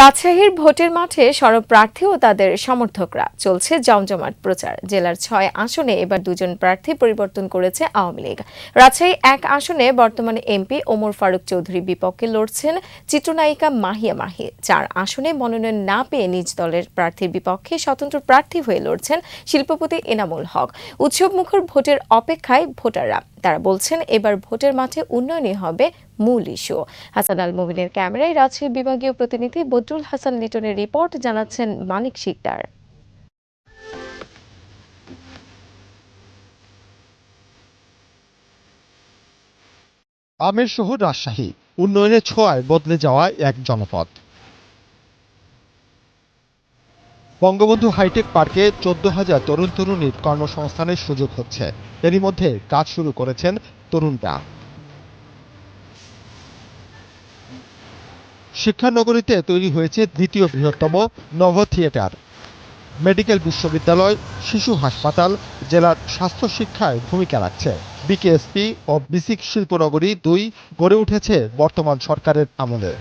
রাজশাহীর ভোটের মাঠে সরব প্রার্থী ও তাদের সমর্থকরা। চলছে জমজমাট প্রচার। জেলার ছয় আসনে এবার দুজন প্রার্থী পরিবর্তন করেছে আওয়ামী লীগ। রাজশাহী এক আসনে বর্তমানে এমপি ওমর ফারুক চৌধুরী বিপক্ষে লড়ছেন চিত্রনায়িকা মাহিয়া মাহি। চার আসনে মনোনয়ন না পেয়ে নিজ দলের প্রার্থীর বিপক্ষে স্বতন্ত্র প্রার্থী হয়ে লড়ছেন শিল্পপতি এনামুল হক। উৎসব মুখর ভোটের অপেক্ষায় ভোটাররা। তারা বলছেন, এবার ভোটের মাঠে উন্নয়নই হবে মূল ইস্যু। হাসান আল মুবিনের ক্যামেরায় রাজশাহী বিভাগীয় প্রতিনিধি বদরুল হাসান লিটনের রিপোর্ট জানাচ্ছেন মানিক শিকদার। আমের শহর রাজশাহী। উন্নয়নের ছোঁয়ায় বদলে যাওয়া এক জনপদ। বঙ্গবন্ধু হাইটেক পার্কে চোদ্দ হাজার তরুণ তরুণীর কর্মসংস্থানের সুযোগ হচ্ছে। এরই মধ্যে কাজ শুরু করেছেন তরুণরা। শিক্ষানগরীতে তৈরি হয়েছে দ্বিতীয় বৃহত্তম নভ থিয়েটার। মেডিকেল বিশ্ববিদ্যালয়, শিশু হাসপাতাল, জেলার স্বাস্থ্য শিক্ষায় ভূমিকা রাখছে। বিকেএসপি ও বিসিক শিল্পনগরী দুই গড়ে উঠেছে বর্তমান সরকারের আমলে।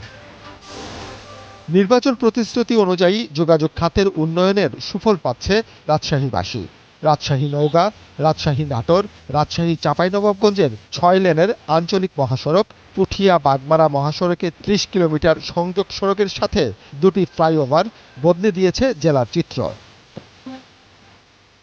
নির্বাচন প্রতিশ্রুতি অনুযায়ী যোগাযোগ খাতের উন্নয়নের সুফল পাচ্ছে রাজশাহীবাসী। রাজশাহী নওগাঁ, রাজশাহী নাটোর, রাজশাহী চাঁপাইনবাবগঞ্জের ছয় লেনের আঞ্চলিক মহাসড়ক, পুঠিয়া বাগমারা মহাসড়কে ত্রিশ কিলোমিটার সংযোগ সড়কের সাথে দুটি ফ্লাইওভার বদলে দিয়েছে জেলার চিত্র।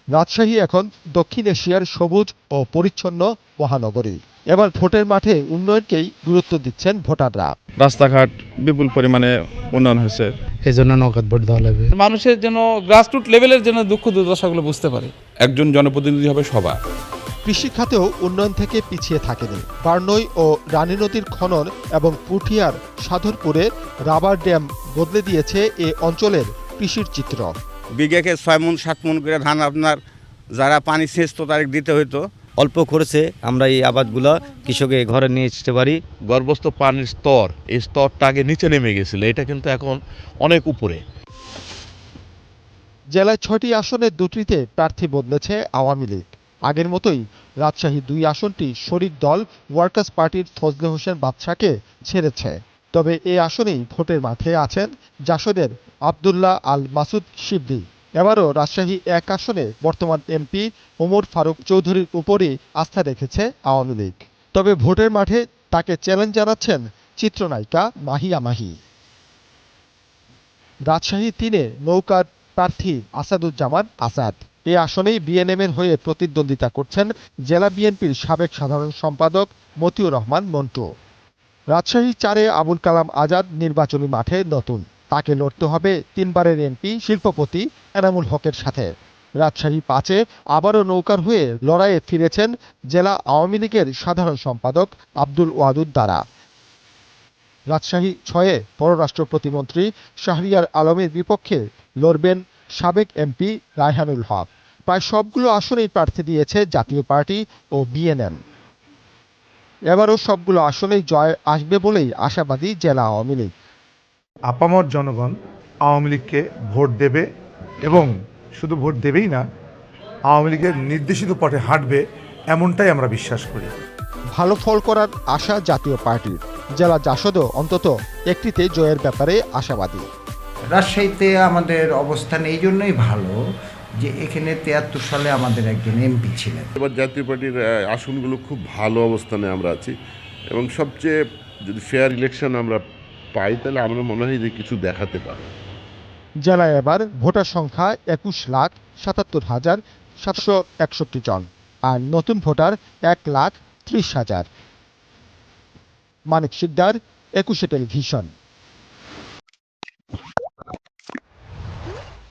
রাজশাহী এখন দক্ষিণ এশিয়ার সবুজ ও পরিচ্ছন্ন মহানগরী। এবার ভোটের মাঠে উন্নয়নকেই গুরুত্ব দিচ্ছেন ভোটাররা। রাস্তাঘাট বিপুল পরিমাণে উন্নয়ন হয়েছে। এই জন্য নৌকাত ভোট দেওয়া লাগবে। মানুষের যেন গ্রাসরুট লেভেলের যেন দুঃখ দুর্দশাগুলো বুঝতে পারে। একজন জনপ্রতিনিধি হবে সবার। কৃষি খাতেও উন্নয়ন থেকে পিছিয়ে থাকেনি। বার্নই ও রানী নদীর খনন এবং পুঠিয়ার সাধরপুরে রাবার ড্যাম বদলে দিয়েছে এ অঞ্চলের কৃষির চিত্র। বিঘাকে ছয় মন সাত মন করে ধান আপনার যারা পানি সেচ তো তারিখ দিতে হইতো অল্প খরচে আমরা এই আবাদগুলো কৃষকের ঘরে নিয়ে যেতে পারি। গর্ভস্থ পানির স্তর এই স্তরটা আগে নিচে নেমে গেছিল এটা কিন্তু এখন অনেক উপরে। জেলায় ছয়টি আসনের দুটিতে প্রার্থী বদলেছে আওয়ামী লীগ। আগের মতোই রাজশাহী দুই আসনটি শরিক দল ওয়ার্কার্স পার্টির ফজলে হোসেন বাদশাকে ছেড়েছে। তবে এই আসনেই ভোটের মাঠে আছেন জাসদের আবদুল্লাহ আল মাসুদ শিবলি। এবারও রাজশাহী এক আসনে বর্তমান এমপি ওমর ফারুক চৌধুরীর উপরই আস্থা রেখেছে আওয়ামী লীগ। তবে ভোটের মাঠে তাকে চ্যালেঞ্জ জানাচ্ছেন চিত্রনায়িকা মাহিয়া মাহি। রাজশাহী তিনে নৌকার প্রার্থী আসাদুজ্জামান আসাদ এ আসনেই বিএনএমের হয়ে প্রতিদ্বন্দ্বিতা করছেন জেলা বিএনপির সাবেক সাধারণ সম্পাদক মতিউর রহমান মন্টু। রাজশাহী চারে আবুল কালাম আজাদ নির্বাচনী মাঠে নতুন। তাকে লড়তে হবে তিনবারের এমপি শিল্পপতি এনামুল হকের সাথে। রাজশাহী পাঁচে আবারও নৌকার হয়ে লড়াইয়ে ফিরেছেন জেলা আওয়ামী লীগের সাধারণ সম্পাদক আব্দুল ওয়াদুদ দ্বারা। রাজশাহী ছয়ে পররাষ্ট্র প্রতিমন্ত্রী শাহরিয়ার আলমের বিপক্ষে লড়বেন সাবেক এমপি রায়হানুল হক। প্রায় সবগুলো আসনেই প্রার্থী দিয়েছে জাতীয় পার্টি ও বিএনএম এবারও সবগুলো আসনেই জয় আসবে বলেই আশাবাদী জেলা আওয়ামী লীগ। আপামর জনগণ আওয়ামী লীগকে ভোট দেবে এবং শুধু ভোট দেবেই না আওয়ামী লীগের নির্দেশিত পথে হাঁটবে এমনটাই আমরা বিশ্বাস করি। ভালো ফল করার আশা জাতীয় পার্টির। জেলা জাসদও অন্তত একটিতে জয়ের ব্যাপারে আশাবাদী। রাজশাহীতে আমাদের অবস্থান এই জন্যই ভালো যে এখানে তিয়াত্তর সালে আমাদের একজন এমপি ছিলেন। এবার জাতীয় পার্টির আসনগুলো খুব ভালো অবস্থানে আমরা আছি এবং সবচেয়ে যদি ফেয়ার ইলেকশন আমরা পাই, তাহলে আমরা মনে হয় যে কিছু দেখাতে পারব। জেলায় এবার ভোটার সংখ্যা একুশ লাখ সাতাত্তর হাজার সাতশো একষট্টি জন, আর নতুন ভোটার এক লাখ ত্রিশ হাজার। মানিক শিকদার, একুশে টেলিভিশন।